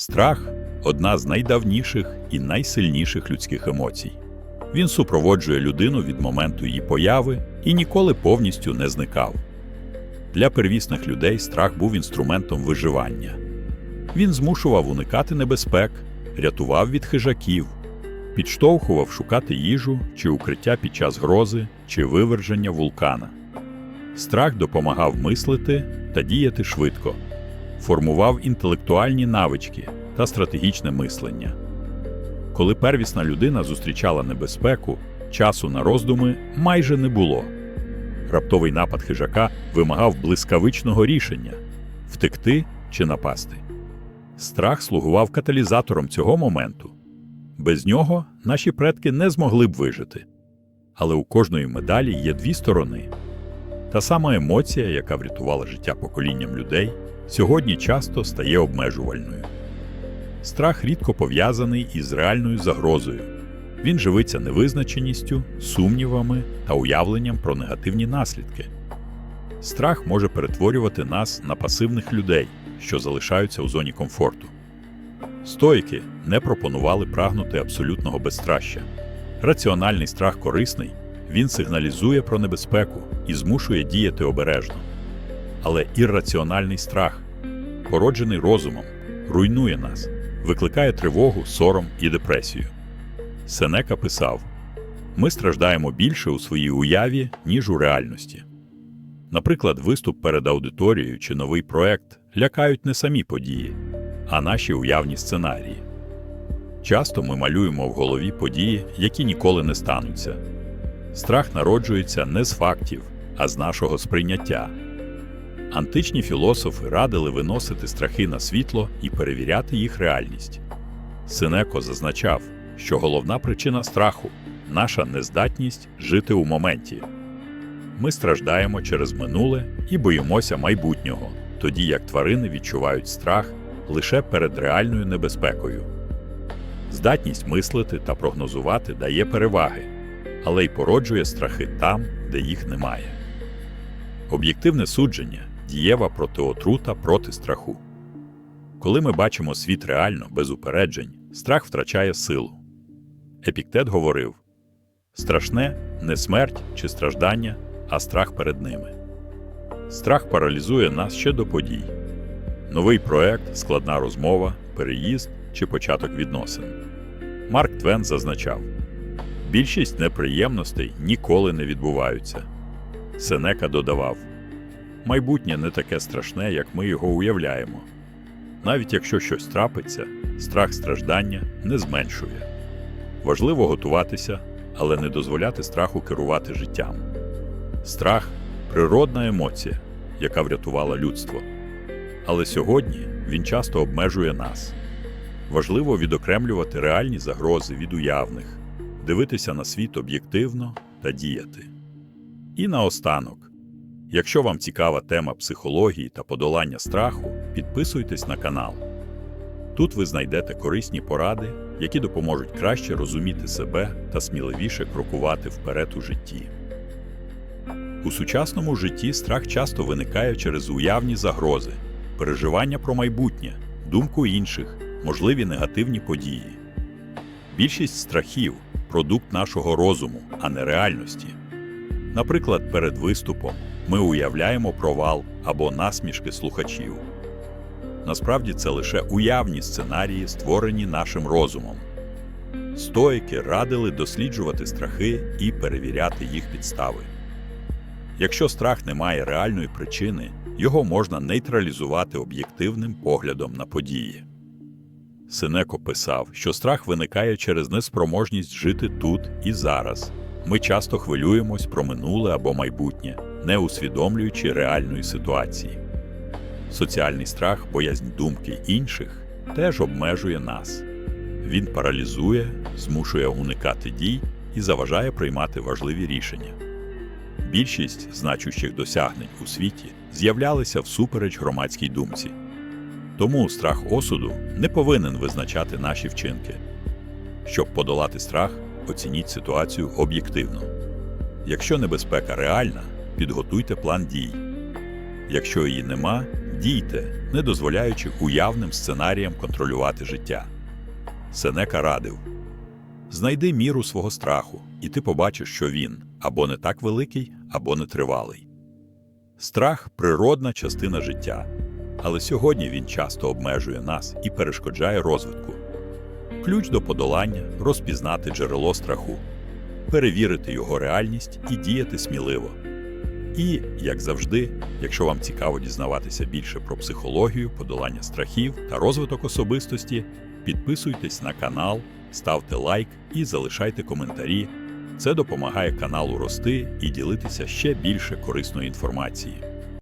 Страх одна з найдавніших і найсильніших людських емоцій. Він супроводжує людину від моменту її появи і ніколи повністю не зникав. Для первісних людей страх був інструментом виживання. Він змушував уникати небезпек, рятував від хижаків, підштовхував шукати їжу чи укриття під час грози чи виверження вулкана. Страх допомагав мислити та діяти швидко, формував інтелектуальні навички та стратегічне мислення. Коли первісна людина зустрічала небезпеку, часу на роздуми майже не було. Раптовий напад хижака вимагав блискавичного рішення втекти чи напасти. Страх слугував каталізатором цього моменту. Без нього наші предки не змогли б вижити. Але у кожної медалі є дві сторони. Та сама емоція, яка врятувала життя поколінням людей, сьогодні часто стає обмежувальною. Страх рідко пов'язаний із реальною загрозою. Він живиться невизначеністю, сумнівами та уявленням про негативні наслідки. Страх може перетворювати нас на пасивних людей, що залишаються у зоні комфорту. Стоїки не пропонували прагнути абсолютного безстраща. Раціональний страх корисний, він сигналізує про небезпеку і змушує діяти обережно. Але ірраціональний страх, породжений розумом, руйнує нас, викликає тривогу, сором і депресію. Сенека писав: ми страждаємо більше у своїй уяві, ніж у реальності. Наприклад, виступ перед аудиторією чи новий проект лякають не самі події, а наші уявні сценарії. Часто ми малюємо в голові події, які ніколи не стануться. Страх народжується не з фактів, а з нашого сприйняття. Античні філософи радили виносити страхи на світло і перевіряти їх реальність. Синеко зазначав, що головна причина страху наша нездатність жити у моменті. Ми страждаємо через минуле і боїмося майбутнього, тоді як тварини відчувають страх лише перед реальною небезпекою. Здатність мислити та прогнозувати дає переваги, але й породжує страхи там, де їх немає. Об'єктивне судження дієва протиотрута проти страху. Коли ми бачимо світ реально, без упереджень, страх втрачає силу. Епіктет говорив: страшне не смерть чи страждання, а страх перед ними. Страх паралізує нас ще до подій. Новий проект, складна розмова, переїзд чи початок відносин. Марк Твен зазначав: більшість неприємностей ніколи не відбуваються. Сенека додавав: майбутнє не таке страшне, як ми його уявляємо. Навіть якщо щось трапиться, страх страждання не зменшує. Важливо готуватися, але не дозволяти страху керувати життям. Страх природна емоція, яка врятувала людство. Але сьогодні він часто обмежує нас. Важливо відокремлювати реальні загрози від уявних, дивитися на світ об'єктивно та діяти. І наостанок, якщо вам цікава тема психології та подолання страху, підписуйтесь на канал. Тут ви знайдете корисні поради, які допоможуть краще розуміти себе та сміливіше крокувати вперед у житті. У сучасному житті страх часто виникає через уявні загрози, переживання про майбутнє, думку інших, можливі негативні події. Більшість страхів продукт нашого розуму, а не реальності. Наприклад, перед виступом ми уявляємо провал або насмішки слухачів. Насправді це лише уявні сценарії, створені нашим розумом. Стоїки радили досліджувати страхи і перевіряти їх підстави. Якщо страх не має реальної причини, його можна нейтралізувати об'єктивним поглядом на події. Синеко писав, що страх виникає через неспроможність жити тут і зараз. Ми часто хвилюємось про минуле або майбутнє, не усвідомлюючи реальної ситуації. Соціальний страх, боязнь думки інших теж обмежує нас. Він паралізує, змушує уникати дій і заважає приймати важливі рішення. Більшість значущих досягнень у світі з'являлися всупереч громадській думці. Тому страх осуду не повинен визначати наші вчинки. Щоб подолати страх, оцініть ситуацію об'єктивно. Якщо небезпека реальна, підготуйте план дій. Якщо її нема, дійте, не дозволяючи уявним сценаріям контролювати життя. Сенека радив знайди міру свого страху, і ти побачиш, що він або не так великий, або нетривалий. Страх природна частина життя, але сьогодні він часто обмежує нас і перешкоджає розвитку. Ключ до подолання розпізнати джерело страху, перевірити його реальність і діяти сміливо. І, як завжди, якщо вам цікаво дізнаватися більше про психологію, подолання страхів та розвиток особистості, підписуйтесь на канал, ставте лайк і залишайте коментарі. Це допомагає каналу рости і ділитися ще більше корисної інформації.